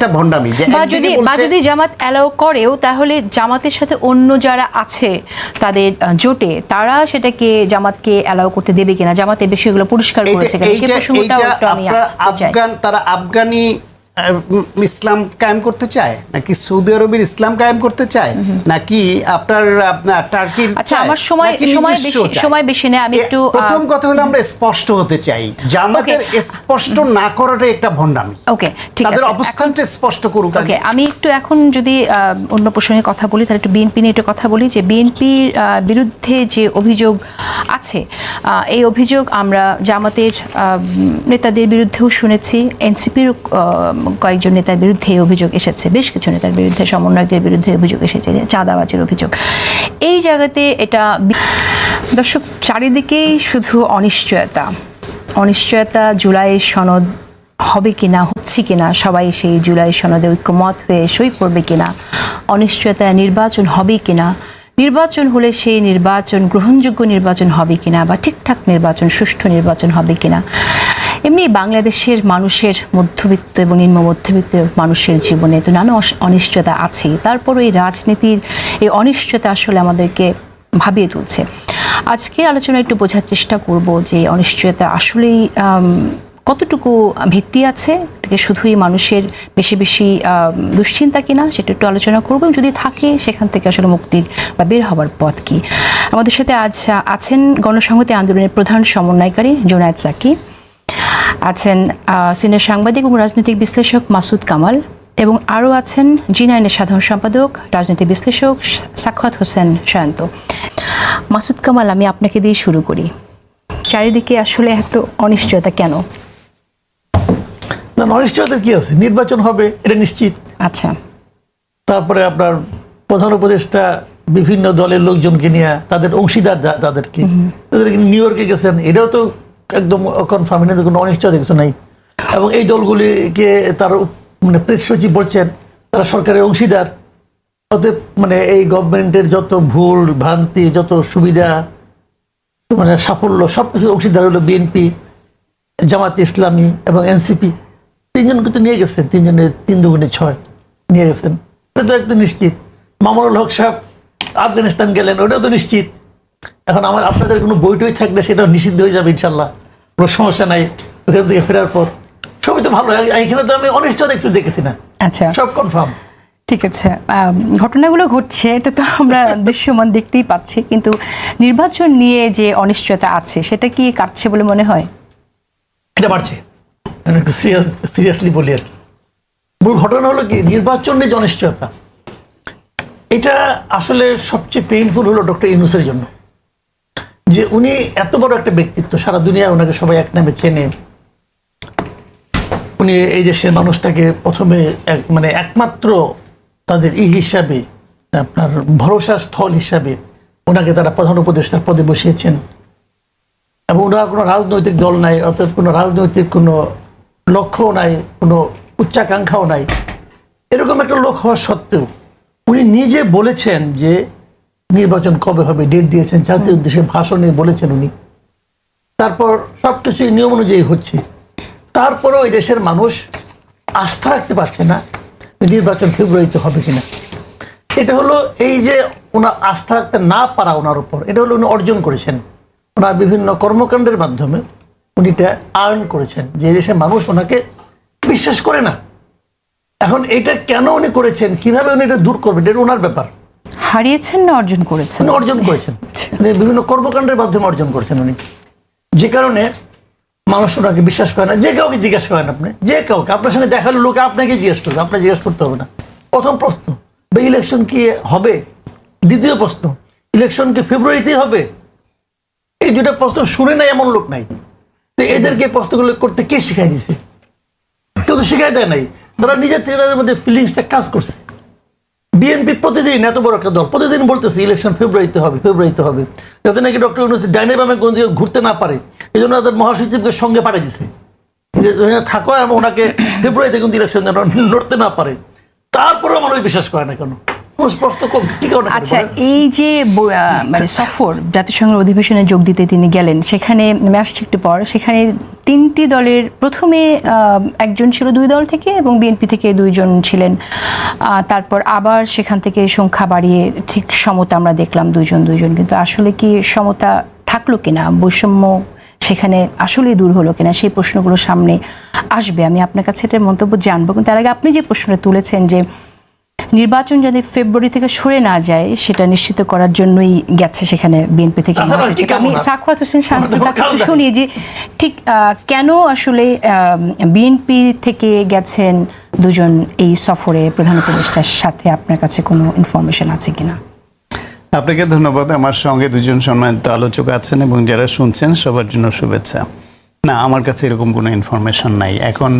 একটা ভণ্ডামি যে বা যদি বা যদি জামাত অ্যালাউ করেও তাহলে জামাতের সাথে অন্য যারা আছে তাদের জোটে তারা সেটাকে জামাতকে অ্যালাউ করতে দেবে কিনা? জামাতে বেশি বিষয়গুলো পরিষ্কার করেছে কিনা? সেই প্রসঙ্গটাও একটু আমি আপনার আফগান তারা আফগানি ইসলাম কায়েম করতে চায়? নাকি সৌদি আরবের ইসলাম কায়েম করতে চায়? নাকি আপনার আপনার টার্কির আচ্ছা, আমার সময়- সময় বেশি- সময় বেশি নেই, আমি একটু, প্রথম কথা হলো আমরা স্পষ্ট হতে চাই। জামাতের স্পষ্ট না করাটাই একটা ভণ্ডামি। ওকে ঠিক আছে। তাদের অবস্থানটা স্পষ্ট করুক ওকে আমি একটু এখন যদি অন্য প্রসঙ্গে কথা বলি তাহলে একটু বিএনপি নিয়ে একটু কথা বলি যে বিএনপির বিরুদ্ধে যে অভিযোগ আছে এই অভিযোগ আমরা জামাতের নেতাদের বিরুদ্ধেও শুনেছি এনসিপির কয়েকজন নেতার বিরুদ্ধে অভিযোগ এসেছে, বেশ কিছু নেতার বিরুদ্ধে, সমন্বয়কদের বিরুদ্ধে অভিযোগ এসেছে চাঁদাবাজির অভিযোগ। এই জায়গাতে এটা দর্শক চারিদিকেই শুধু অনিশ্চয়তা। অনিশ্চয়তা, জুলাই সনদ হবে কিনা হচ্ছে কিনা সবাই সেই জুলাই সনদে ঐক্যমত হয়ে সই করবে কিনা অনিশ্চয়তা নির্বাচন হবে কিনা নির্বাচন হলে সেই নির্বাচন, গ্রহণযোগ্য নির্বাচন হবে কিনা বা ঠিকঠাক নির্বাচন, সুষ্ঠু নির্বাচন হবে কিনা এমনি বাংলাদেশের মানুষের মধ্যবিত্ত এবং নিম্ন মধ্যবিত্ত মানুষের জীবনে তো নানা অনিশ্চয়তা আছেই। তারপর এই রাজনীতির এই অনিশ্চয়তা আসলে আমাদেরকে ভাবিয়ে তুলছে। আজকে আলোচনা একটু বোঝার চেষ্টা করব যে অনিশ্চয়তা আসলেই কতটুকু ভিত্তি আছে? এটাকে শুধুই মানুষের বেশি বেশি দুশ্চিন্তা কিনা সেটা একটু আলোচনা করব। যদি থাকে, সেখান থেকে আসলে মুক্তির বা বের হওয়ার পথ কি? আমাদের সাথে আজ আছেন গণসংহতি আন্দোলনের প্রধান সমন্বয়কারী জোনায়েদ জাকি। আছেন সিনিয়র সাংবাদিক এবং রাজনৈতিক বিশ্লেষক মাসুদ কামাল এবং আরও আছেন জি নাইনের সাধারণ সম্পাদক রাজনৈতিক বিশ্লেষক সাক্ষাৎ হোসেন সায়ন্ত। মাসুদ কামাল আমি আপনাকে দিয়ে শুরু করি। চারিদিকে আসলে এত অনিশ্চয়তা কেন? না অনিশ্চয়তার কি আছে? নির্বাচন হবে এটা নিশ্চিত। আচ্ছা। তারপরে আপনার প্রধান উপদেষ্টা বিভিন্ন দলের লোকজনকে নিয়ে তাদের অংশীদার যা- তাদেরকে। তাদেরকে নিউ ইয়র্কে গেছেন এটাও তো একদম কনফার্ম এটা কোনো অনিশ্চয়তা কিছু নাই। এবং এই দলগুলিকে তার মানে প্রেস সচিব বলছেন, তারা সরকারের অংশীদার। অতএব মানে এই গভর্নমেন্টের যত ভুল, ভ্রান্তি, যত সুবিধা মানে সাফল্য সব কিছুর অংশীদার হলো বিএনপি জামাত ইসলামী এবং এনসিপি তিনজনকে তো নিয়ে গেছেন, তিনজনে তিন দুগুণে ছয় নিয়ে গেছেন। এটা তো একদম নিশ্চিত। মামুনুল হক সাহেব আফগানিস্তান গেলেন, ওটাও তো নিশ্চিত। এখন আমার আপনাদের কোনো বইটই থাকলে সেটা নিষিদ্ধ হয়ে যাবে, ইনশাল্লাহ। কোনো সমস্যা নাই ওখান থেকে ফেরার পর। সবই তো ভালো এখানে তো আমি অনিশ্চয়তা কিছু দেখেছি না। আচ্ছা। সব কনফার্ম ঠিক আছে ঘটনাগুলো ঘটছে এটা তো আমরা দৃশ্যমান দেখতেই পাচ্ছি কিন্তু নির্বাচন নিয়ে যে অনিশ্চয়তা আছে সেটা কি কাটছে বলে মনে হয়? এটা বাড়ছে। সিরিয়াসলি বলি আর কি। মূল ঘটনা হলো কি নির্বাচন নিয়ে যে অনিশ্চয়তা এটা আসলে সবচেয়ে পেইনফুল হলো ডক্টর ইউনুসের জন্য। যে উনি এত বড় একটা ব্যক্তিত্ব, সারা দুনিয়ায় ওনাকে সবাই এক নামে চেনে। উনি এই দেশের মানুষটাকে প্রথমে এক মানে একমাত্র তাদের ই হিসাবে, আপনার ভরসা স্থল হিসাবে ওনাকে তারা প্রধান উপদেষ্টার পদে বসিয়েছেন। এবং ওনার কোনো রাজনৈতিক দল নাই, অর্থাৎ কোনো রাজনৈতিক কোনো লক্ষ্যও নাই, কোনো উচ্চাকাঙ্ক্ষাও নাই। এরকম একটা লোক হওয়া সত্ত্বেও উনি নিজে বলেছেন যে নির্বাচন কবে হবে ডেট দিয়েছেন, জাতির উদ্দেশ্যে ভাষণে বলেছেন উনি। তারপর সব কিছুই নিয়ম অনুযায়ী হচ্ছে। তারপরেও এই দেশের মানুষ আস্থা রাখতে পারছে না নির্বাচন ফেব্রুয়ারিতে হবে কিনা। এটা হলো এই যে ওনার আস্থা রাখতে না পারা ওনার উপর, এটা হলো উনি অর্জন করেছেন। ওনার বিভিন্ন কর্মকাণ্ডের মাধ্যমে উনি এটা আর্ন করেছেন, যে দেশের মানুষ ওনাকে বিশ্বাস করে না। এখন এটা কেন উনি করেছেন, কীভাবে উনি এটা দূর করবেন, এটা ওনার ব্যাপার। হারিয়েছেন না অর্জন করেছেন? অর্জন করেছেন। বিভিন্ন কর্মকাণ্ডের মাধ্যমে অর্জন করেছেন উনি। যে কারণে মানুষ ওনাকে বিশ্বাস করে না। যে কাউকে জিজ্ঞেস করেন আপনি, যে কাউকে। আপনার সঙ্গে দেখাল লোকে আপনাকে জিজ্ঞেস করবে আপনাকে জিজ্ঞেস করতে হবে না। প্রথম প্রশ্ন, বা ইলেকশন কি হবে? দ্বিতীয় প্রশ্ন ইলেকশন কি ফেব্রুয়ারিতেই হবে? এই দুটা প্রশ্ন শুনে নাই এমন লোক নাই। তো এদেরকে প্রশ্নগুলো করতে কে শিখাই দিছে? কেউ তো শিখাই দেয় নাই। তারা নিজের থেকে তাদের মধ্যে ফিলিংসটা কাজ করছে। বিএনপি প্রতিদিন, এত বড় একটা দল, প্রতিদিন বলতেছে ইলেকশন ফেব্রুয়ারিতে হবে ফেব্রুয়ারিতে হবে। যাতে নাকি ডক্টর ইউনুস ডাইনে বামে কোন দিকে ঘুরতে না পারে। এই জন্য তাদের মহাসচিবকে সঙ্গে পাঠিয়ে দিছে। যে থাকো এবং ওনাকে ফেব্রুয়ারিতে কিন্তু ইলেকশন যেন লড়তে না পারে। তারপরেও মানুষ বিশ্বাস করে না কেন? আচ্ছা এই যে মানে সফর জাতিসংঘের অধিবেশনে যোগ দিতে তিনি গেলেন সেখানে আমি আসছি একটু পর সেখানে তিনটি দলের প্রথমে একজন ছিল দুই দল থেকে এবং বিএনপি থেকে দুইজন ছিলেন। তারপর আবার সেখান থেকে সংখ্যা বাড়িয়ে ঠিক সমতা আমরা দেখলাম দুইজন দুইজন। কিন্তু আসলে কি সমতা থাকল কিনা বৈষম্য সেখানে আসলেই দূর হলো কিনা সেই প্রশ্নগুলো সামনে আসবে। আমি আপনার কাছে এটা মন্তব্য জানব কিন্তু তার আগে আপনি যে প্রশ্নটা তুলেছেন যে নির্বাচন যাতে ফেব্রুয়ারি থেকে সরে না যায় সেটা নিশ্চিত করার জন্যই গেছে সেখানে বিএনপি থেকে কারণ আমি না? সাখাওয়াত হোসেন শান্তির কাছে শুনি যে ঠিক আহ, কেন আসলে বিএনপি থেকে গেছেন দুজন এই সফরে প্রধান উপদেষ্টার সাথে? আপনার কাছে কোনো ইনফরমেশন আছে কিনা? আপনাকে ধন্যবাদ। আমার সঙ্গে দুজন সম্মানিত আলোচক আছেন এবং যারা শুনছেন সবার জন্য শুভেচ্ছা। না আমার কাছে এরকম কোনো ইনফরমেশন নাই। এখন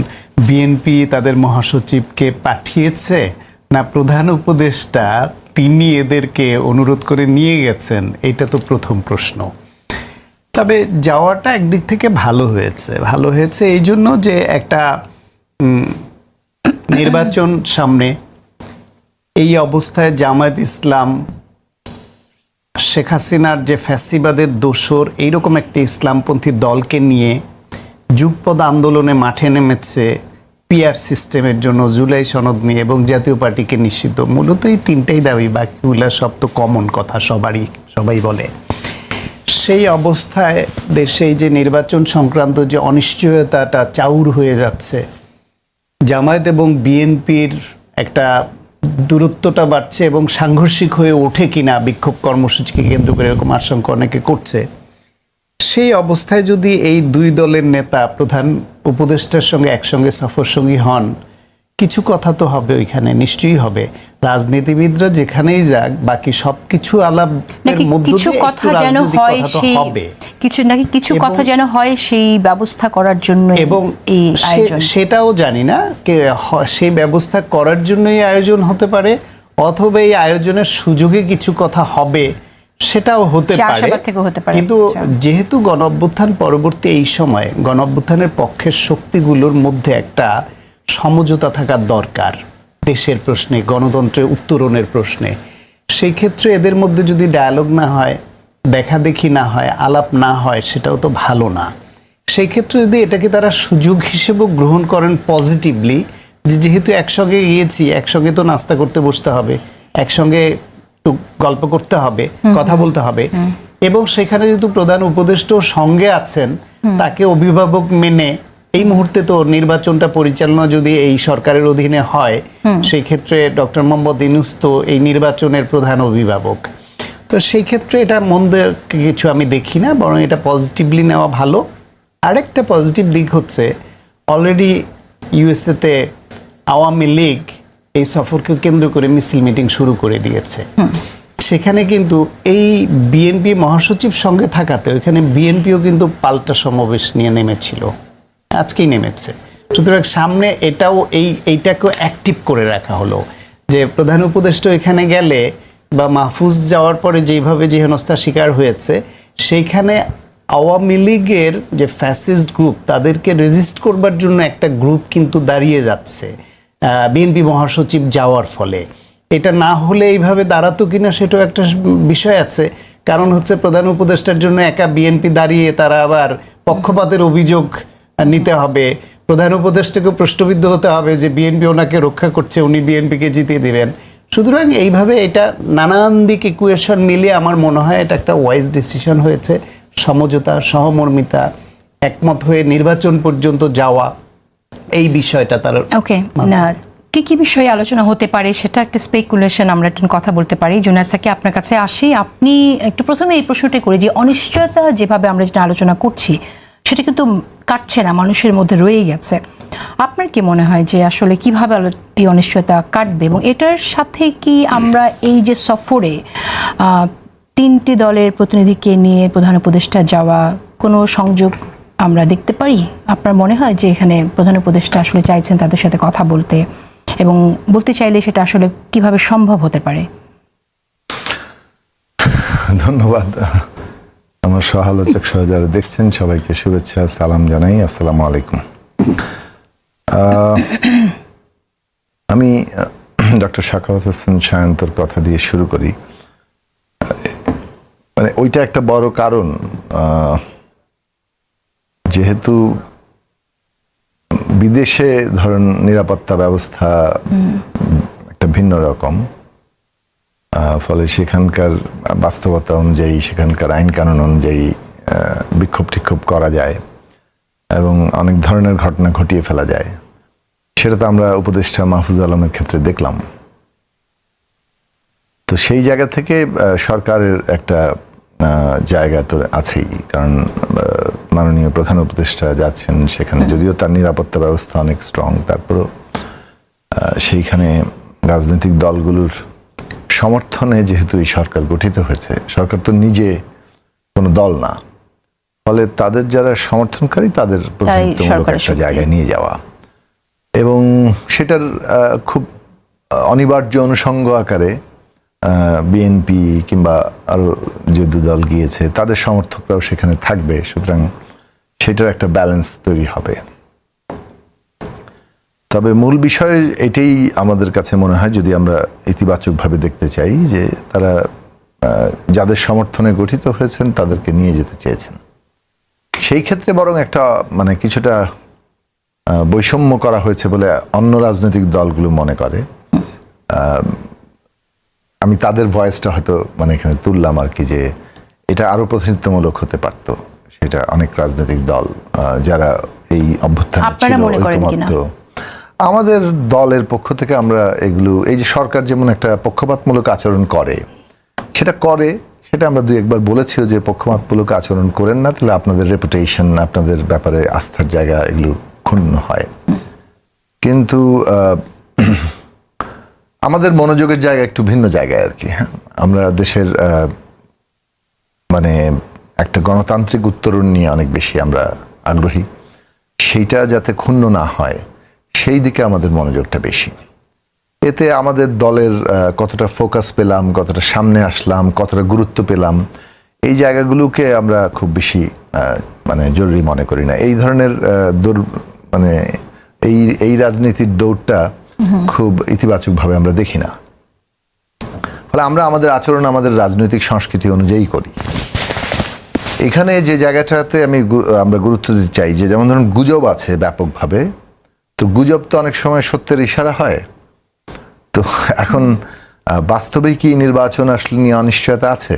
বিএনপি তাদের মহাসচিবকে পাঠিয়েছে না, প্রধান উপদেষ্টা তিনি এদেরকে অনুরোধ করে নিয়ে গেছেন, এটা তো প্রথম প্রশ্ন। তবে যাওয়াটা একদিক থেকে ভালো হয়েছে ভালো হয়েছে এই জন্য যে একটা নির্বাচন সামনে এই অবস্থায় জামায়াত ইসলাম, শেখ হাসিনার যে ফ্যাসিবাদের দোসর, এইরকম একটি ইসলামপন্থী দলকে নিয়ে যুগপদ আন্দোলনে মাঠে নেমেছে পিআর সিস্টেমের জন্য জুলাই সনদ নিয়ে এবং জাতীয় পার্টিকে নিষিদ্ধ। মূলত এই তিনটাই দাবি, বাকিগুলা সব তো কমন কথা, সবারই, সবাই বলে। সেই অবস্থায় দেশে যে নির্বাচন সংক্রান্ত যে অনিশ্চয়তাটা চাউর হয়ে যাচ্ছে, জামায়াত এবং বিএনপির একটা দূরত্বটা বাড়ছে এবং সাংঘর্ষিক হয়ে ওঠে কিনা বিক্ষোভ কর্মসূচিকে কেন্দ্র করে এরকম আশঙ্কা অনেকে করছে। সেই অবস্থায় যদি এই দুই দলের নেতা প্রধান উপদেষ্টার সঙ্গে একসঙ্গে সফরসঙ্গী হন কিছু কথা তো হবে ওইখানে নিশ্চয়ই হবে। রাজনীতিবিদরা যেখানেই যাক বাকি সবকিছু আলাপের কিছু কথা যেন হয় সেই হবে। কিছু নাকি কিছু কথা যেন হয় সেই ব্যবস্থা করার জন্য এবং এই আয়োজন। সেটাও জানি না সেই ব্যবস্থা করার জন্যই আয়োজন হতে পারে অথবা এই আয়োজনের সুযোগে কিছু কথা হবে। সেটাও হতে পারে। কিন্তু আচ্ছা। যেহেতু গণঅভ্যুত্থান পরবর্তী এই সময় গণঅভ্যুত্থানের পক্ষের শক্তিগুলোর মধ্যে একটা সমঝোতা থাকার দরকার দেশের প্রশ্নে গণতন্ত্রের উত্তরণের প্রশ্নে সেই ক্ষেত্রে এদের মধ্যে যদি ডায়ালগ না হয় দেখা দেখি না হয় আলাপ না হয় সেটাও তো ভালো না সেই ক্ষেত্রে যদি এটাকে তারা সুযোগ হিসেবে গ্রহণ করেন পজিটিভলি যে যেহেতু একসঙ্গে গিয়েছি একসঙ্গে তো নাস্তা করতে বসতে হবে একসঙ্গে একটু গল্প করতে হবে কথা বলতে হবে। এবং সেখানে যেহেতু প্রধান উপদেষ্টাও সঙ্গে আছেন তাকে অভিভাবক মেনে এই মুহূর্তে তো নির্বাচনটা পরিচালনা যদি এই সরকারের অধীনে হয় সেই ক্ষেত্রে ডক্টর মোহাম্মদ ইনুস তো এই নির্বাচনের প্রধান অভিভাবক। তো সেই ক্ষেত্রে এটা মন্দ কিছু আমি দেখি না বরং এটা পজিটিভলি নেওয়া ভালো। আরেকটা পজিটিভ দিক হচ্ছে অলরেডি ইউএসএতে আওয়ামী লীগ এই সফরকে কেন্দ্র করে মিছিল মিটিং শুরু করে দিয়েছে। সেখানে কিন্তু এই বিএনপি মহাসচিব সঙ্গে থাকাতে ওইখানে বিএনপিও কিন্তু পাল্টা সমাবেশ নিয়ে নেমেছিল। আজকেই নেমেছে। সুতরাং সামনে এটাও এই এইটাকেও অ্যাক্টিভ করে রাখা হলো যে প্রধান উপদেষ্টা এখানে গেলে বা মাহফুজ যাওয়ার পরে যেইভাবে যে হেনস্থার শিকার হয়েছে সেইখানে আওয়ামী লীগের যে ফ্যাসিস্ট গ্রুপ তাদেরকে রেজিস্ট করবার জন্য একটা গ্রুপ কিন্তু দাঁড়িয়ে যাচ্ছে। বিএনপি মহাসচিব যাওয়ার ফলে। এটা না হলে এইভাবে দাঁড়াতো কিনা সেটাও একটা বিষয় আছে। কারণ হচ্ছে প্রধান উপদেষ্টার জন্য একা বিএনপি দাঁড়িয়ে তারা আবার পক্ষপাতের অভিযোগ নিতে হবে। প্রধান উপদেষ্টাকে প্রশ্নবিদ্ধ হতে হবে যে বিএনপি ওনাকে রক্ষা করছে, উনি বিএনপিকে জিতিয়ে দিবেন। সুতরাং এইভাবে এটা নানান দিক ইকুয়েশন মিলিয়ে আমার মনে হয় এটা একটা ওয়াইজ ডিসিশন হয়েছে। সমঝোতা, সহমর্মিতা, একমত হয়ে নির্বাচন পর্যন্ত যাওয়া। এই বিষয়টা তার ওকে না কি কি বিষয়ে আলোচনা হতে পারে সেটা একটা স্পেকুলেশন আমরা একটু কথা বলতে পারি। জুনাসাকে আপনার কাছে আসি। আপনি একটু প্রথমে এই প্রশ্নটা করি যে অনিশ্চয়তা যেভাবে আমরা যেটা আলোচনা করছি সেটা কিন্তু কাটছে না মানুষের মধ্যে রয়ে গেছে। আপনার কি মনে হয় যে আসলে কীভাবে এই অনিশ্চয়তা কাটবে এবং এটার সাথে কি আমরা এই যে সফরে আহ, তিনটি দলের প্রতিনিধিকে নিয়ে প্রধান উপদেষ্টা যাওয়া কোনো সংযোগ আমরা দেখতে পারি, আপনার মনে হয় যে এখানে প্রধান উপদেষ্টা আসলে চাইছেন তাদের সাথে কথা বলতে এবং বলতে চাইলে সেটা আসলে কীভাবে সম্ভব হতে পারে? ধন্যবাদ। আমার সহালোচক সহ যারা দেখছেন, সবাইকে শুভেচ্ছা, সালাম জানাই, আসসালামু আলাইকুম। আমি ডক্টর শাখাওয়াত হোসেন সায়ন্তর কথা দিয়ে শুরু করি। মানে ওইটা একটা বড় কারণ যেহেতু বিদেশে ধরেন নিরাপত্তা ব্যবস্থা একটা ভিন্ন রকম ফলে সেখানকার বাস্তবতা অনুযায়ী, সেখানকার আইন কানুন অনুযায়ী বিক্ষোভ টিক্ষোভ করা যায় এবং অনেক ধরনের ঘটনা ঘটিয়ে ফেলা যায়। সেটা তো আমরা উপদেষ্টা মাহফুজ আলমের ক্ষেত্রে দেখলাম। তো সেই জায়গা থেকে সরকারের একটা জায়গা তো আছেই কারণ মাননীয় প্রধান উপদেষ্টা যাচ্ছেন সেখানে যদিও তার নিরাপত্তা ব্যবস্থা অনেক স্ট্রং তারপরও সেইখানে রাজনৈতিক দলগুলোর সমর্থনে যেহেতু এই সরকার গঠিত হয়েছে সরকার তো নিজে কোনো দল না ফলে তাদের যারা সমর্থনকারী তাদের প্রতিনিধিত্বমূলক একটা জায়গায় নিয়ে যাওয়া। এবং সেটার খুব অনিবার্য অনুষঙ্গ আকারে বিএনপি কিংবা আরও যে দল গিয়েছে, তাদের সমর্থকরাও সেখানে থাকবে, সুতরাং সেটার একটা ব্যালেন্স তৈরি হবে। তবে মূল বিষয় এটাই আমাদের কাছে মনে হয়, যদি আমরা ইতিবাচকভাবে দেখতে চাই যে তারা যাদের সমর্থনে গঠিত হয়েছেন, তাদেরকে নিয়ে যেতে চেয়েছেন। সেই ক্ষেত্রে বরং একটা মানে কিছুটা বৈষম্য করা হয়েছে বলে অন্য রাজনৈতিক দলগুলো মনে করে। আমি তাদের ভয়েসটা হয়তো মানে এখানে তুললাম আর কি যে এটা আরও প্রতিনিধিত্বমূলক হতে পারত। সেটা অনেক রাজনৈতিক দল যারা এই অভ্যুত্থানে। আমাদের দলের পক্ষ থেকে আমরা এগুলো এই যে সরকার যেমন একটা পক্ষপাতমূলক আচরণ করে সেটা করে সেটা আমরা দুই একবার বলেছিও যে পক্ষপাতমূলক আচরণ করেন না তাহলে আপনাদের রেপুটেশন আপনাদের ব্যাপারে আস্থার জায়গা এগুলো ক্ষুণ্ণ হয়। কিন্তু আহ, আমাদের মনোযোগের জায়গা একটু ভিন্ন জায়গায় আর কি হ্যাঁ। আমরা দেশের মানে একটা গণতান্ত্রিক উত্তরণ নিয়ে অনেক বেশি আমরা আগ্রহী। সেইটা যাতে ক্ষুণ্ণ না হয়, সেই দিকে আমাদের মনোযোগটা বেশি। এতে আমাদের দলের কতটা ফোকাস পেলাম, কতটা সামনে আসলাম, কতটা গুরুত্ব পেলাম, এই জায়গাগুলোকে আমরা খুব বেশি মানে জরুরি মনে করি না। এই ধরনের দৌড় মানে এই এই রাজনীতির দৌড়টা খুব ইতিবাচকভাবে আমরা দেখি না। ফলে আমরা আমাদের আচরণ, আমাদের রাজনৈতিক সংস্কৃতি অনুযায়ী করি। এখানে যে জায়গাটাতে আমি আমরা গুরুত্ব দিতে চাই যে, যেমন ধরুন গুজব আছে ব্যাপকভাবে, তো গুজব তো অনেক সময় সত্যের ইশারা হয়। তো এখন বাস্তবে কি নির্বাচন আসলে নিয়ে অনিশ্চয়তা আছে?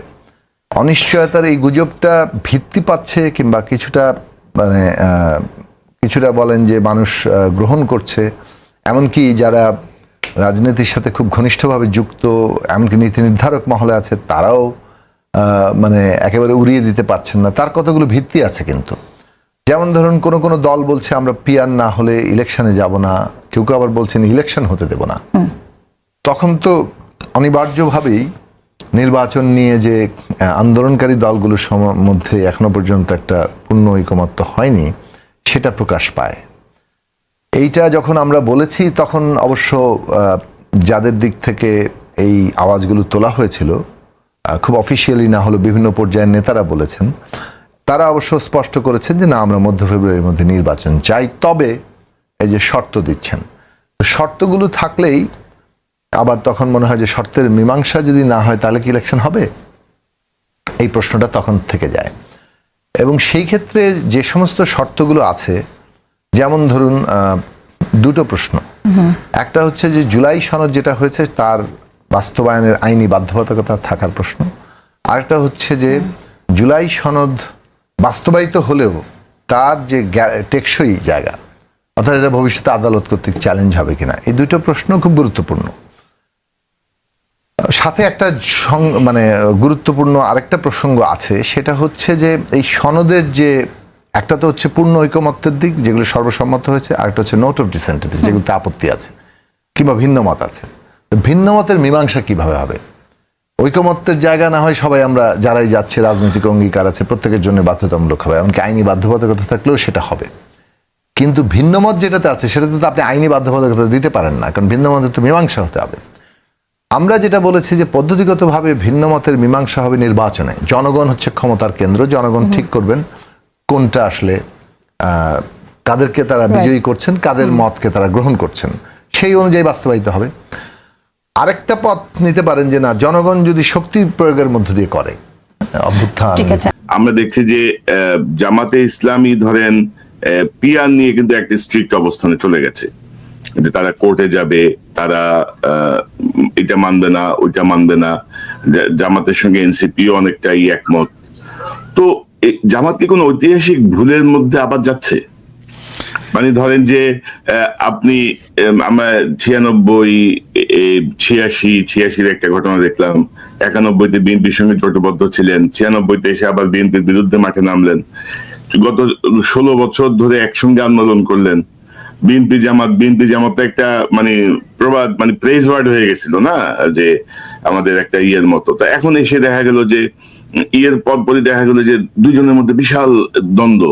অনিশ্চয়তার এই গুজবটা ভিত্তি পাচ্ছে কিংবা কিছুটা মানে কিছুটা বলেন যে মানুষ গ্রহণ করছে। এমনকি যারা রাজনীতির সাথে খুব ঘনিষ্ঠভাবে যুক্ত এমনকি নীতি নির্ধারক মহলে আছে তারাও মানে একেবারে উড়িয়ে দিতে পারছেন না। তার কতগুলো ভিত্তি আছে কিন্তু। যেমন ধরুন কোন কোন দল বলছে আমরা পিয়ার না হলে ইলেকশনে যাব না। কেউ কেউ আবার বলছেন ইলেকশন হতে দেব না। তখন তো অনিবার্যভাবেই নির্বাচন নিয়ে যে আন্দোলনকারী দলগুলোর সম- মধ্যে এখনও পর্যন্ত একটা পূর্ণ ঐকমত্য হয়নি সেটা প্রকাশ পায়। এইটা যখন আমরা বলেছি, তখন অবশ্য যাদের দিক থেকে এই আওয়াজগুলো তোলা হয়েছিল খুব অফিসিয়ালি না হলেও বিভিন্ন পর্যায়ের নেতারা বলেছেন, তারা অবশ্য স্পষ্ট করেছেন যে, না, আমরা মধ্য ফেব্রুয়ারির মধ্যে নির্বাচন চাই। তবে এই যে শর্ত দিচ্ছেন শর্তগুলো থাকলেই আবার তখন মনে হয় যে, শর্তের মীমাংসা যদি না হয়, তাহলে কি ইলেকশন হবে? এই প্রশ্নটা তখন থেকে যায়। এবং সেই ক্ষেত্রে যে সমস্ত শর্তগুলো আছে যেমন ধরুন দুটো প্রশ্ন। একটা হচ্ছে যে, জুলাই সনদ যেটা হয়েছে তার বাস্তবায়নের আইনি বাধ্যবাধকতা থাকার প্রশ্ন। আরেকটা হচ্ছে যে, জুলাই সনদ বাস্তবায়িত হলেও তার যে টেকসই জায়গা, অর্থাৎ এটা ভবিষ্যতে আদালত কর্তৃক চ্যালেঞ্জ হবে কিনা, এই দুটো প্রশ্ন খুব গুরুত্বপূর্ণ। সাথে একটা মানে গুরুত্বপূর্ণ আরেকটা প্রসঙ্গ আছে, সেটা হচ্ছে যে, এই সনদের যে একটা তো হচ্ছে পূর্ণ ঐকমত্যের দিক যেগুলো সর্বসম্মত হয়েছে আরেকটা হচ্ছে নোট অফ ডিসেন্টের দিক যেগুলোতে আপত্তি আছে কিংবা ভিন্ন মত আছে। ভিন্ন মতের মীমাংসা কীভাবে হবে? ঐকমত্যের জায়গা না হয় সবাই আমরা যারাই যাচ্ছে রাজনৈতিক অঙ্গীকার আছে প্রত্যেকের জন্য বাধ্যতামূলক হবে এমনকি আইনি বাধ্যবাধকতা থাকলেও সেটা হবে। কিন্তু ভিন্নমত যেটাতে আছে সেটাতে তো আপনি আইনি বাধ্যবাধকতা দিতে পারেন না কারণ ভিন্নমতের তো মীমাংসা হতে হবে। আমরা যেটা বলেছি যে পদ্ধতিগতভাবে ভিন্ন মতের মীমাংসা হবে নির্বাচনে। জনগণ হচ্ছে ক্ষমতার কেন্দ্র জনগণ ঠিক করবেন। কোনটা আসলে আহ, কাদেরকে তারা বিজয়ী করছেন কাদের মতকে তারা গ্রহণ করছেন সেই অনুযায়ী বাস্তবায়িত হবে। আরেকটা পথ নিতে পারেন যে না জনগণ যদি শক্তি প্রয়োগের মধ্য দিয়ে করে অভ্যুত্থান। আমরা দেখছি যে জামাতে ইসলামী ধরেন পিয়ার নিয়ে কিন্তু একটা স্ট্রিক্ট অবস্থানে চলে গেছে। যে তারা কোর্টে যাবে তারা আহ, এটা মানবে না ওইটা মানবে না। জামাতের সঙ্গে এনসিপিও অনেকটাই একমত। তো জামাত কি কোনো ঐতিহাসিক ভুলের মধ্যে আবার যাচ্ছে? মানে ধরেন যে আপনি আমরা ছিয়ানব্বই ছিয়াশি, ছিয়াশির একটা ঘটনা দেখলাম। একানব্বইতে বিএনপির সঙ্গে জোটবদ্ধ ছিলেন। ছিয়ানব্বইতে এসে আবার বিএনপির বিরুদ্ধে মাঠে নামলেন। গত ষোলো বছর ধরে একসঙ্গে আন্দোলন করলেন। বিএনপি জামাত বিএনপি জামাত একটা মানে প্রবাদ মানে প্রেস ওয়ার্ড হয়ে গেছিল না? যে, আমাদের একটা ইয়ের মতো। তো এখন এসে দেখা গেল যে ইয়ের পর পরই দেখা গেল যে দুজনের মধ্যে বিশাল দ্বন্দ্ব।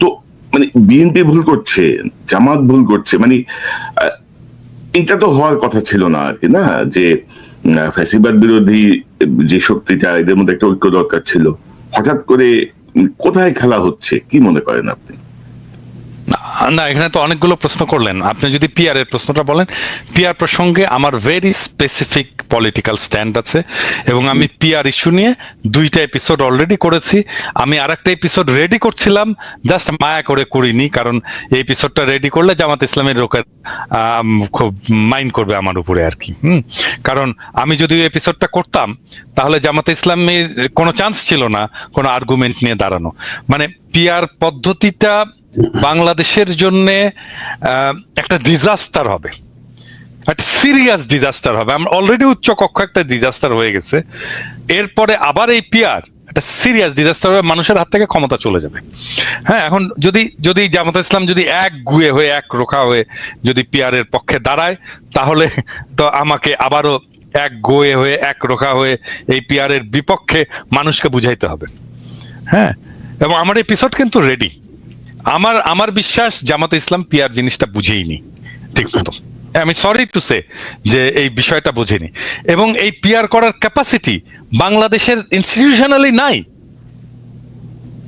তো মানে বিএনপি ভুল করছে, জামাত ভুল করছে মানে এটা তো হওয়ার কথা ছিল না আর কি, না? যে ফ্যাসিবাদ বিরোধী যে শক্তিটা, এদের মধ্যে একটা ঐক্য দরকার ছিল। হঠাৎ করে কোথায় খেলা হচ্ছে, কি মনে করেন আপনি? না এখানে তো অনেকগুলো প্রশ্ন করলেন। আপনি যদি পিআর এর প্রশ্নটা বলেন পিআর প্রসঙ্গে আমার ভেরি স্পেসিফিক পলিটিক্যাল স্ট্যান্ড আছে এবং আমি পিআর ইস্যু নিয়ে দুইটা এপিসোড অলরেডি করেছি। আমি আর একটা এপিসোড রেডি করছিলাম জাস্ট মায়া করে করিনি কারণ এই এপিসোডটা রেডি করলে জামাত ইসলামের লোকের খুব মাইন্ড করবে আমার উপরে আর কি। হুম? কারণ আমি যদি ওই এপিসোডটা করতাম তাহলে জামাত ইসলামের কোনো চান্স ছিল না কোনো আর্গুমেন্ট নিয়ে দাঁড়ানো। মানে পিআর পদ্ধতিটা বাংলাদেশের জন্য একটা ডিজাস্টার হবে। একটা সিরিয়াস ডিজাস্টার হবে। আমরা অলরেডি উচ্চ কক্ষ একটা ডিজাস্টার হয়ে গেছে। এরপরে আবার এই পিআর একটা সিরিয়াস ডিজাস্টার হবে মানুষের হাত থেকে ক্ষমতা চলে যাবে। হ্যাঁ এখন যদি যদি জামাত ইসলাম যদি এক গুয়ে হয়ে, এক রোখা হয়ে যদি পিআর এর পক্ষে দাঁড়ায়, তাহলে তো আমাকে আবারও এক গোয়ে হয়ে, এক রোখা হয়ে এই পিআর এর বিপক্ষে মানুষকে বুঝাইতে হবে। হ্যাঁ এবং আমার এপিসোড কিন্তু রেডি আমার আমার বিশ্বাস জামাতে ইসলাম পিয়ার জিনিসটা বুঝেইনি। ঠিক মতো। আমি সরি টু সে যে এই বিষয়টা বোঝেনি। এবং এই পিয়ার করার ক্যাপাসিটি বাংলাদেশের ইনস্টিটিউশনালি নাই।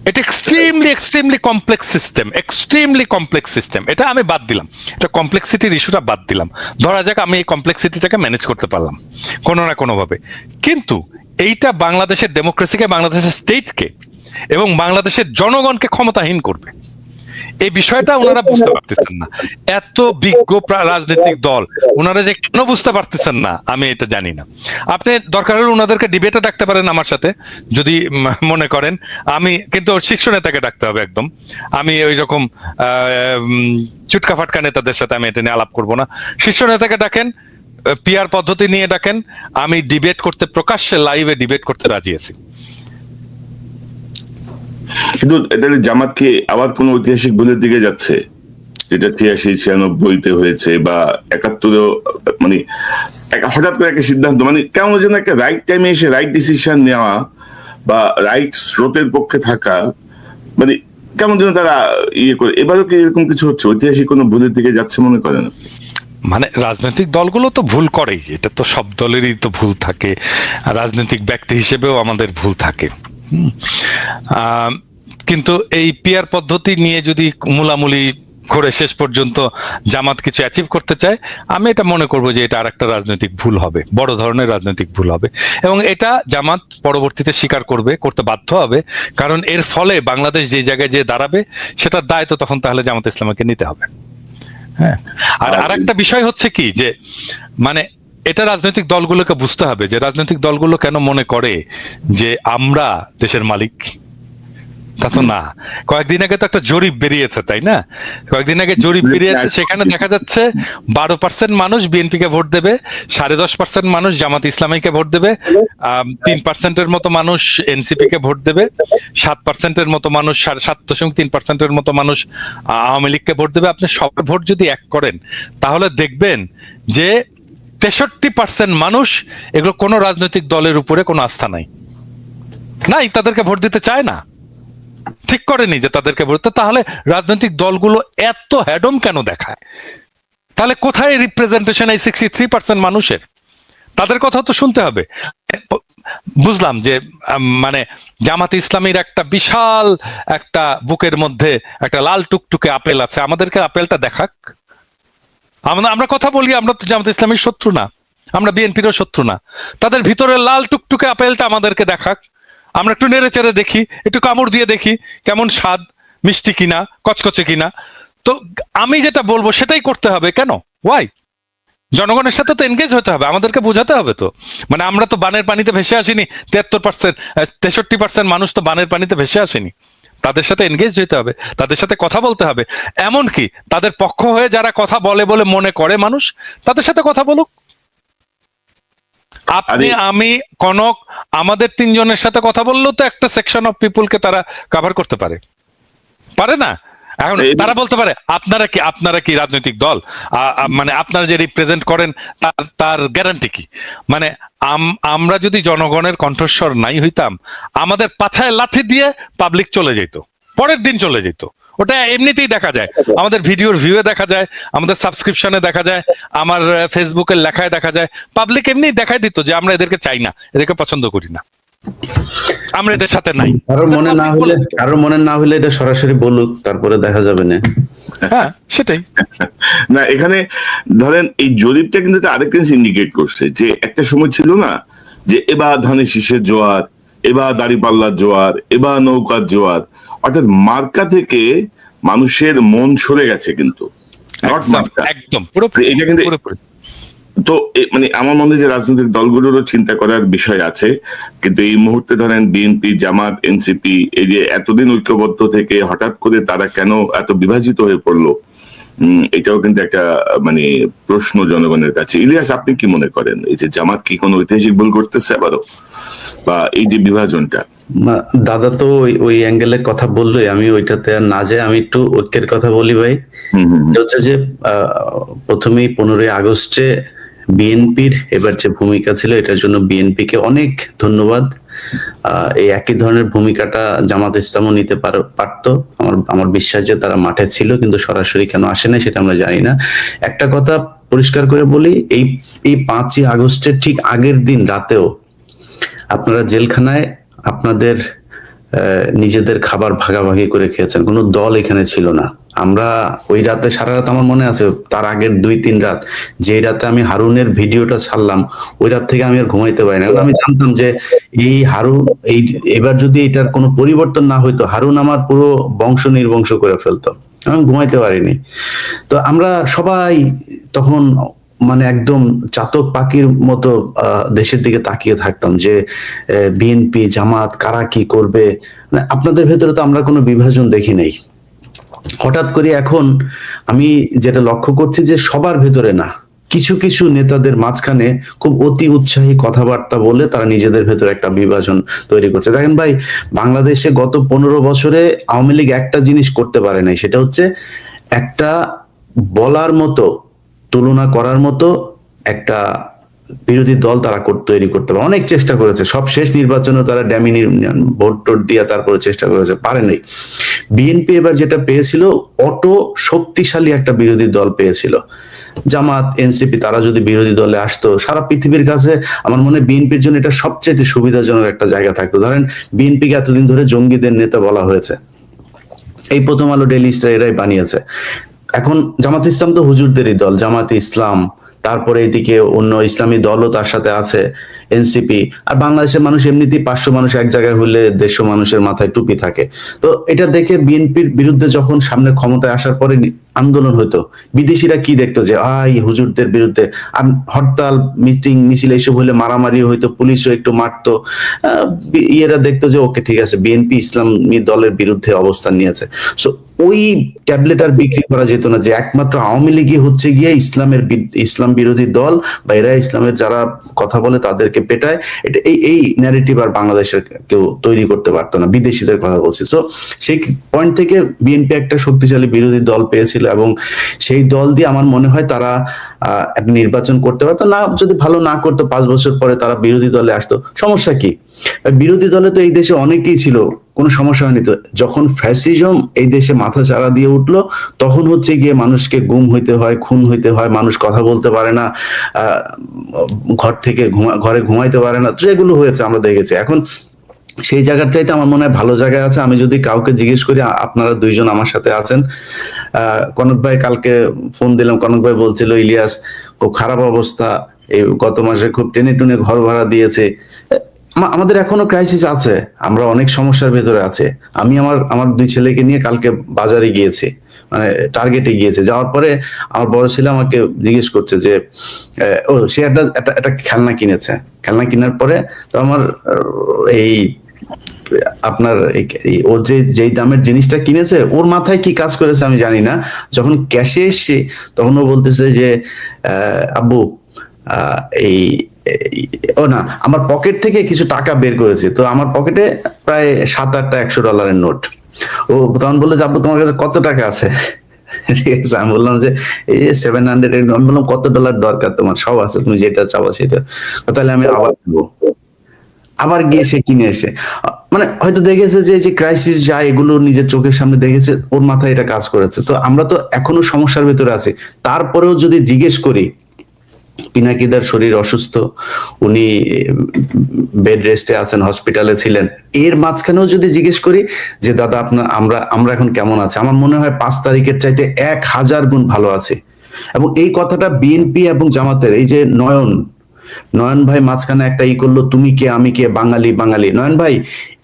এটা extremely extremely complex system extremely complex system এটা আমি বাদ দিলাম। এটা কমপ্লেক্সিটির ইস্যুটা বাদ দিলাম। ধরা যাক আমি এই কমপ্লেক্সিটিটাকে ম্যানেজ করতে পারলাম। কোনো না কোনোভাবে। কিন্তু এইটা বাংলাদেশের ডেমোক্রেসিকে বাংলাদেশের স্টেটকে এবং বাংলাদেশের জনগণকে ক্ষমতাহীন করবে। এই বিষয়টা ওনারা বুঝতে পারতেছেন না। এত বিজ্ঞ রাজনৈতিক দল, ওনারা যে কেন বুঝতে পারতেছেন না, আমি এটা জানি না। আপনি দরকার হলে ওনাদেরকে ডিবেটে ডাকতে পারেন আমার সাথে, যদি মনে করেন। আমি কিন্তু শীর্ষ নেতাকে ডাকতে হবে একদম। আমি ওই রকম চুটকা ফাটকা নেতাদের সাথে আমি এটা নিয়ে আলাপ করব না। শীর্ষ নেতাকে ডাকেন পিআর পদ্ধতি নিয়ে ডাকেন। আমি ডিবেট করতে, প্রকাশ্যে লাইভে ডিবেট করতে রাজি আছি। কিন্তু তাহলে জামাত কি আবার কোন ঐতিহাসিক ভুলের দিকে যাচ্ছে? যেটা ছিয়াশি, ছিয়ানব্বইতে হয়েছে বা একাত্তরেও মানে হঠাৎ করে একটা সিদ্ধান্ত মানে কেমন যেন একটা রাইট টাইমে এসে রাইট ডিসিশন নেওয়া বা রাইট স্রোতের পক্ষে থাকা মানে কেমন যেন তারা ইয়ে করে, এবারও কি এরকম কিছু হচ্ছে? ঐতিহাসিক কোনো ভুলের দিকে যাচ্ছে মনে করেন? মানে রাজনৈতিক দলগুলো তো ভুল করেই, এটা তো সব দলেরই তো ভুল থাকে। রাজনৈতিক ব্যক্তি হিসেবেও আমাদের ভুল থাকে। কিন্তু এই পিয়ার পদ্ধতি নিয়ে যদি মূলামূলি করে শেষ পর্যন্ত জামাত কিছু অ্যাচিভ করতে চায় আমি এটা মনে করব যে এটা আরেকটা রাজনৈতিক ভুল হবে বড় ধরনের রাজনৈতিক ভুল হবে। এবং এটা জামাত পরবর্তীতে স্বীকার করবে করতে বাধ্য হবে কারণ এর ফলে বাংলাদেশ যে জায়গায় যে দাঁড়াবে সেটার দায় তো তখন তাহলে জামাত ইসলামকে নিতে হবে। হ্যাঁ। আর আর- আরেকটা বিষয় হচ্ছে কি যে মানে এটা রাজনৈতিক দলগুলোকে বুঝতে হবে যে রাজনৈতিক দলগুলো কেন মনে করে যে আমরা দেশের মালিক। তা তো না। কয়েকদিন আগে তো একটা জরিপ বেরিয়েছে তাই না? কয়েকদিন আগে জরিপ বেরিয়েছে সেখানে দেখা যাচ্ছে বারো পার্সেন্ট মানুষ বিএনপি কে ভোট দেবে সাড়ে দশ পার্সেন্ট মানুষ জামাত ইসলামীকে ভোট দেবে তিন পার্সেন্টের মতো মানুষ এনসিপি কে ভোট দেবে সাত পার্সেন্টের মতো মানুষ সাড়ে সাত দশমিক তিন পার্সেন্টের মতো মানুষ আওয়ামী লীগকে ভোট দেবে। আপনি সব ভোট যদি এক করেন তাহলে দেখবেন যে তেষট্টি পার্সেন্ট মানুষ এগুলো কোনো রাজনৈতিক দলের উপরে কোনো আস্থা নাই। নাই, তাদেরকে ভোট দিতে চায় না। ঠিক করেনি যে তাদেরকে ভোট তাহলে রাজনৈতিক দলগুলো এত হ্যাডম কেন দেখায়? তাহলে কোথায় রিপ্রেজেন্টেশন এই সিক্সটি থ্রি পার্সেন্ট মানুষের? তাদের কথা তো শুনতে হবে। বুঝলাম যে মানে জামাত ইসলামীর একটা বিশাল একটা বুকের মধ্যে একটা লাল টুকটুকে আপেল আছে। আমাদেরকে আপেলটা দেখাক। আমরা আমরা কথা বলি, আমরা তো জামাত ইসলামীর শত্রু না। আমরা বিএনপিরও শত্রু না। তাদের ভিতরে লাল টুকটুকে আপেলটা আমাদেরকে দেখাক। আমরা একটু নেড়ে চেড়ে দেখি, একটু কামড় দিয়ে দেখি কেমন স্বাদ, মিষ্টি কিনা, কচকচে কিনা। তো আমি যেটা বলব, সেটাই করতে হবে। কেন? ওয়াই জনগণের সাথে তো এনগেজ হতে হবে, আমাদেরকে বোঝাতে হবে তো। মানে আমরা তো বানের পানিতে ভেসে আসিনি তিয়াত্তর পার্সেন্ট তেষট্টি পার্সেন্ট মানুষ তো বানের পানিতে ভেসে আসেনি। তাদের সাথে এনগেজ হতে হবে তাদের সাথে কথা বলতে হবে। এমন কি তাদের পক্ষ হয়ে যারা কথা বলে বলে মনে করে মানুষ তাদের সাথে কথা বলুক। আপনি আমি কনক আমাদের তিনজনের সাথে কথা বললেও তো একটা সেকশন অফ পিপুলকে তারা কভার করতে পারে। পারে না? এখন তারা বলতে পারে আপনারা কি আপনারা কি রাজনৈতিক দল? মানে আপনারা যে রিপ্রেজেন্ট করেন তার তার গ্যারান্টি কি? মানে আম- আমরা যদি জনগণের কণ্ঠস্বর নাই হইতাম আমাদের পাছায় লাঠি দিয়ে পাবলিক চলে যেত পরের দিন চলে যেত। ওটা এমনিতেই দেখা যায়। আমাদের ভিডিওর ভিউয়ে দেখা যায় আমাদের সাবস্ক্রিপশনে দেখা যায় আমার ফেসবুকের লেখায় দেখা যায়। পাবলিক এমনি দেখাই দিত যে আমরা এদেরকে চাই না এদেরকে পছন্দ করি না। আমরা এদের সাথে নাই। কারোর মনে না হলে কারোর মনে না হলে এটা সরাসরি বলুক তারপরে দেখা যাবে না। হ্যাঁ সেটাই। না এখানে ধরেন এই জরিপটা কিন্তু একটা আরেকটা ইন্ডিকেট করছে যে একটা সময় ছিল না যে এবার ধানের শীষের জোয়ার এবার দাড়িপাল্লার জোয়ার এবার নৌকার জোয়ার অর্থাৎ মার্কা থেকে মানুষের মন সরে গেছে কিন্তু একদম পুরোপুরি এটা কিন্তু- তো মানে আমার মনে হয় যে রাজনৈতিক দলগুলোরও চিন্তা করার বিষয় আছে। কিন্তু এই মুহূর্তে ধরেন বিএনপি জামাত এনসিপি এই যে এতদিন ঐক্যবদ্ধ থেকে হঠাৎ করে তারা কেন এত বিভাজিত হয়ে পড়ল এটাও কিন্তু একটা মানে প্রশ্ন জনগণের কাছে। ইলিয়াস আপনি কি মনে করেন? এই যে জামাত কি কোনো ঐতিহাসিক ভুল করতেছে আবারও? বা এই যে বিভাজনটা? দাদা তো ওই ওই অ্যাঙ্গেলের কথা বললোই আমি ওইটাতে আর না যাই আমি একটু ঐক্যের কথা বলি ভাই। হচ্ছে যে প্রথমেই পনেরোই আগস্টে বিএনপির এবার যে ভূমিকা ছিল, এটার জন্য বিএনপি কে অনেক ধন্যবাদ। এই একই ধরনের ভূমিকাটা জামাত ইসলামও নিতে পার- পারতো। আমার আমার বিশ্বাস যে তারা মাঠে ছিল, কিন্তু সরাসরি কেন আসে না সেটা আমরা জানি না। একটা কথা পরিষ্কার করে বলি, এই এই পাঁচই আগস্টের ঠিক আগের দিন রাতেও আপনারা জেলখানায় আপনাদের নিজেদের খাবার ভাগাভাগি করে খেয়েছেন। কোনো দল এখানে ছিল না। আমরা ওই রাতে, সারা রাত আমার মনে আছে, তার আগের দুই, তিন রাত যে রাতে আমি হারুনের ভিডিওটা ছাড়লাম, ওই রাত থেকে আমি আর ঘুমাইতে পারি না। আমি জানতাম যে এই হারুন, এই, এবার যদি এটার কোনো পরিবর্তন না হইতো, হারুন আমার পুরো বংশ নির্বংশ করে ফেলতো। আমি ঘুমাইতে পারিনি। তো আমরা সবাই তখন মানে একদম চাতক পাখির মতো দেশের দিকে তাকিয়ে থাকতাম যে বিএনপি, জামাত কারা কি করবে? আপনাদের ভেতরে তো আমরা কোনো বিভাজন দেখি নাই। হঠাৎ করে এখন আমি যেটা লক্ষ্য করছি যে সবার ভেতরে না, কিছু কিছু নেতাদের মাঝখানে খুব অতি উৎসাহী কথাবার্তা বলে তারা নিজেদের ভেতরে একটা বিভাজন তৈরি করছে। দেখেন ভাই, বাংলাদেশে গত পনেরো বছরে আওয়ামী লীগ একটা জিনিস করতে পারে নাই, সেটা হচ্ছে একটা বলার মতো, তুলনা করার মতো একটা বিরোধী দল তারা তৈরি করতে পারে। অনেক চেষ্টা করেছে। সব শেষ নির্বাচনে তারা ড্যামি ভোট টোট দিয়ে তারপরে চেষ্টা করেছে। পারে নাই। বিএনপি এবার যেটা পেয়েছিল, অটো শক্তিশালী একটা বিরোধী দল পেয়েছিল। জামাত এনসিপি তারা যদি বিরোধী দলে আসতো, সারা পৃথিবীর কাছে আমার মনে বিএনপির জন্য এটা সবচেয়ে সুবিধাজনক একটা জায়গা থাকতো। ধরেন বিএনপিকে এতদিন ধরে জঙ্গিদের নেতা বলা হয়েছে। এই প্রথম আলো ডেলি স্টার এরাই বানিয়েছে। এখন জামাত ইসলাম তো হুজুরদেরই দল। জামাত ইসলাম তারপরে এদিকে অন্য ইসলামী দলও তার সাথে আছে এনসিপি আর বাংলাদেশের মানুষ এমনিতেই পাঁচশো মানুষ এক জায়গায় হলে দেড়শো মানুষের মাথায় টুপি থাকে। তো এটা দেখে বিএনপির বিরুদ্ধে যখন সামনে ক্ষমতায় আসার পরে আন্দোলন হতো বিদেশিরা কি দেখতো যে আই হুজুরদের বিরুদ্ধে হরতাল, মিটিং, মিছিল, এইসব হলে মারামারি হইতো, পুলিশও একটু মারতো। ইয়েরা দেখতো যে, ওকে, ঠিক আছে, বিএনপি ইসলামী দলের বিরুদ্ধে অবস্থান নিয়েছে। সো ওই ট্যাবলেট আর বিক্রি করা যেত না যে, একমাত্র আওয়ামী লীগই হচ্ছে গিয়ে ইসলামের ইসলাম বিরোধী দল বা এরা ইসলামের যারা কথা বলে তাদেরকে পেটায়। এটা, এই এই ন্যারেটিভ আর বাংলাদেশের কেউ তৈরি করতে পারতো না, বিদেশিদের কথা বলছি। সো সেই পয়েন্ট থেকে বিএনপি একটা শক্তিশালী বিরোধী দল পেয়েছিল। এবং সেই দল দিয়ে আমার মনে হয় তারা একটা নির্বাচন করতে পারতো। না, যদি ভালো না করতো, পাঁচ বছর পরে তারা বিরোধী দলে আসতো। সমস্যা কি? বিরোধী দলে তো এই দেশে অনেকেই ছিল, কোনো সমস্যা হয়নি তো। যখন ফ্যাসিজম এই দেশে মাথা চাড়া দিয়ে উঠল, তখন হচ্ছে গিয়ে মানুষকে গুম হইতে হয়, খুন হইতে হয়, মানুষ কথা বলতে পারে না ঘর থেকে ঘরে ঘুমাইতে পারে না। তো এগুলো হয়েছে, আমরা দেখেছি। এখন সেই জায়গার চাইতে আমার মনে হয় ভালো জায়গায় আছে। আমি যদি কাউকে জিজ্ঞেস করি আপনারা দুইজন আমার সাথে আছেন। কনক ভাই কালকে ফোন দিলাম। কনক ভাই বলছিল, ইলিয়াস, খুব খারাপ অবস্থা। এই গত মাসে খুব টেনে টুনে ঘর ভাড়া দিয়েছে। আমাদের এখনও ক্রাইসিস আছে। আমরা অনেক সমস্যার ভেতরে আছে। আমি আমার আমার দুই ছেলেকে নিয়ে কালকে বাজারে গিয়েছি। মানে টার্গেটে গিয়েছে। যাওয়ার পরে আমার বড় ছেলে আমাকে জিজ্ঞেস করছে যে ও, সে একটা একটা খেলনা কিনেছে। খেলনা কেনার পরে তো আমার, এই আপনার ও যে, যেই দামের জিনিসটা কিনেছে, ওর মাথায় কি কাজ করেছে আমি জানি না। যখন ক্যাশে এসছে, তখন ও বলতেছে যে আব্বু এই ও না, আমার পকেট থেকে কিছু টাকা বের করেছে। তো আমার পকেটে প্রায় সাত আটটা একশো ডলারের নোট ও তখন বলল যে, আব্বু, তোমার কাছে কত টাকা আছে? ঠিক আছে, আমি বললাম যে, এই সেভেন হান্ড্রেড আমি বললাম, কত ডলার দরকার তোমার? সব আছে, তুমি যেটা চাও সেটা। তাহলে আমি আবার দেবো। আবার গিয়ে সে কিনে এসে। মানে হয়তো দেখেছে যে যে ক্রাইসিস যা এগুলো নিজের চোখের সামনে দেখেছে, ওর মাথায় এটা কাজ করেছে। তো আমরা তো এখনও সমস্যার ভেতরে আছি। তারপরেও যদি জিজ্ঞেস করি, পিনাকিদার শরীর অসুস্থ, উনি বেড রেস্টে আছেন হসপিটালে ছিলেন, এর মাঝখানেও যদি জিজ্ঞেস করি যে, দাদা, আপনার, আমরা আমরা এখন কেমন আছে? আমার মনে হয় পাঁচ তারিখের চাইতে এক হাজার গুণ ভালো আছে। এবং এই কথাটা বিএনপি এবং জামাতের, এই যে নয়ন নয়ন ভাই মাঝখানে একটা ই করল, তুমি কে, আমি কে, বাঙালি বাঙালি? নয়ন ভাই,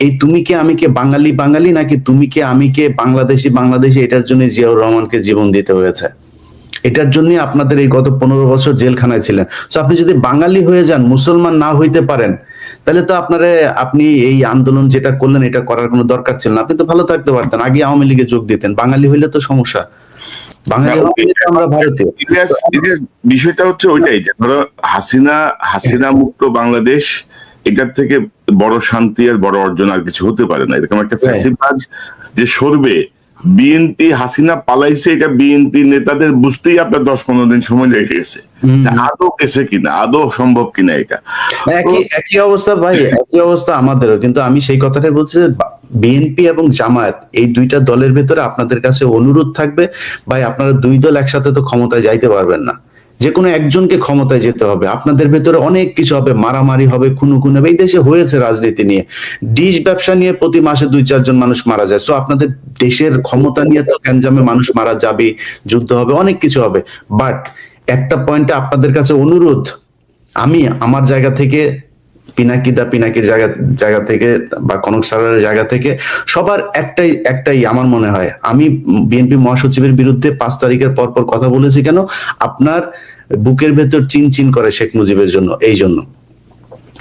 এই তুমি কে, আমি কে, বাঙালি বাঙালি? নাকি তুমি কে, আমি কে, বাংলাদেশি বাংলাদেশি? এটার জন্য জিয়াউর রহমানকে জীবন দিতে হয়েছে। এটার জন্য আপনাদের এই গত পনেরো বছর জেলখানায় ছিলেন। তো আপনি যদি বাঙালি হয়ে যান, মুসলমান না হইতে পারেন, তাহলে তো আপনারে, আপনি এই আন্দোলন যেটা করলেন, এটা করার কোনো দরকার ছিল না। আপনি তো ভালো থাকতে পারতেন, আগে আওয়ামী লীগে যোগ দিতেন। বাঙালি হইলে তো সমস্যা। বিষয়টা হচ্ছে ওইটাই যে ধরো হাসিনা হাসিনা মুক্ত বাংলাদেশ এটার থেকে বড় শান্তি আর বড় অর্জন আর কিছু হতে পারে না। এরকম একটা ফ্যাসিবাদ যে সরবে। বিএনপি হাসিনা পালাইছে এটা বিএনপি নেতাদের বুঝতেই আপনার দশ পনেরো দিন সময় লেগে গেছে। আদৌ গেছে কিনা আদৌ সম্ভব কিনা এটা? একই একই অবস্থা ভাই একই অবস্থা আমাদেরও। কিন্তু আমি সেই কথাটাই বলছি যে বিএনপি এবং জামায়াত, এই দুইটা দলের ভেতরে আপনাদের কাছে অনুরোধ থাকবে, ভাই আপনারা দুই দল একসাথে তো ক্ষমতায় যাইতে পারবেন না। যে কোনো একজনকে ক্ষমতায় যেতে হবে। আপনাদের ভেতরে অনেক কিছু হবে, মারামারি হবে খুনো খুন হবে, এই দেশে হয়েছে রাজনীতি নিয়ে। ডিশ ব্যবসা নিয়ে প্রতি মাসে দুই, চারজন মানুষ মারা যায়। সো আপনাদের দেশের ক্ষমতা নিয়ে তো গ্যাঞ্জামে মানুষ মারা যাবে যুদ্ধ হবে, অনেক কিছু হবে। বাট একটা পয়েন্টে আপনাদের কাছে অনুরোধ, আমি আমার জায়গা থেকে পিনাকিদা পিনাকির জায়গা জায়গা থেকে বা কনক সারারের জায়গা থেকে সবার একটাই একটাই আমার মনে হয়। আমি বিএনপি মহাসচিবের বিরুদ্ধে পাঁচ তারিখের পর পর কথা বলেছি কেন? আপনার বুকের ভেতর চিন চিন করে শেখ মুজিবের জন্য, এই জন্য।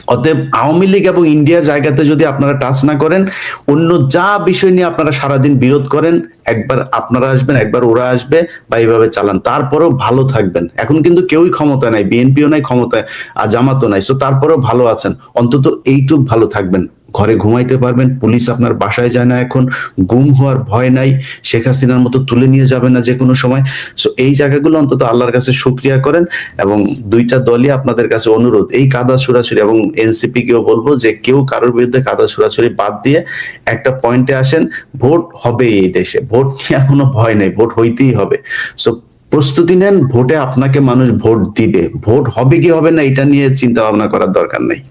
অতএব আওয়ামী লীগ এবং ইন্ডিয়ার জায়গাতে যদি আপনারা টাচ না করেন, অন্য যা বিষয় নিয়ে আপনারা সারাদিন বিরোধ করেন, একবার আপনারা আসবেন, একবার ওরা আসবে বা এইভাবে চালান। তারপরেও ভালো থাকবেন। এখন কিন্তু কেউই ক্ষমতা নাই, বিএনপিও নাই, ক্ষমতায় আর জামাতও নাই। সো তারপরেও ভালো আছেন। অন্তত এইটুক ভালো থাকবেন। ঘরে ঘুমাইতে পারবেন, পুলিশ আপনার বাসায় যায় না এখন, গুম হওয়ার ভয় নাই, শেখ হাসিনার মতো তুলে নিয়ে যাবে না যে কোনো সময়। সো এই জায়গাগুলো অন্তত আল্লাহর কাছে সুক্রিয়া করেন এবং দুইটা দলই আপনাদের কাছে অনুরোধ, এই কাদা ছুড়াছুড়ি এবং এনসিপি কেও বলব যে কেউ কারোর বিরুদ্ধে কাদা ছুড়াছুড়ি বাদ দিয়ে একটা পয়েন্টে আসেন, ভোট হবে এই দেশে, ভোট নিয়ে কোনো ভয় নেই, ভোট হইতেই হবে। সো প্রস্তুতি নেন, ভোটে আপনাকে মানুষ ভোট দিবে, ভোট হবে কি হবে না এটা নিয়ে চিন্তা ভাবনা করার দরকার নেই।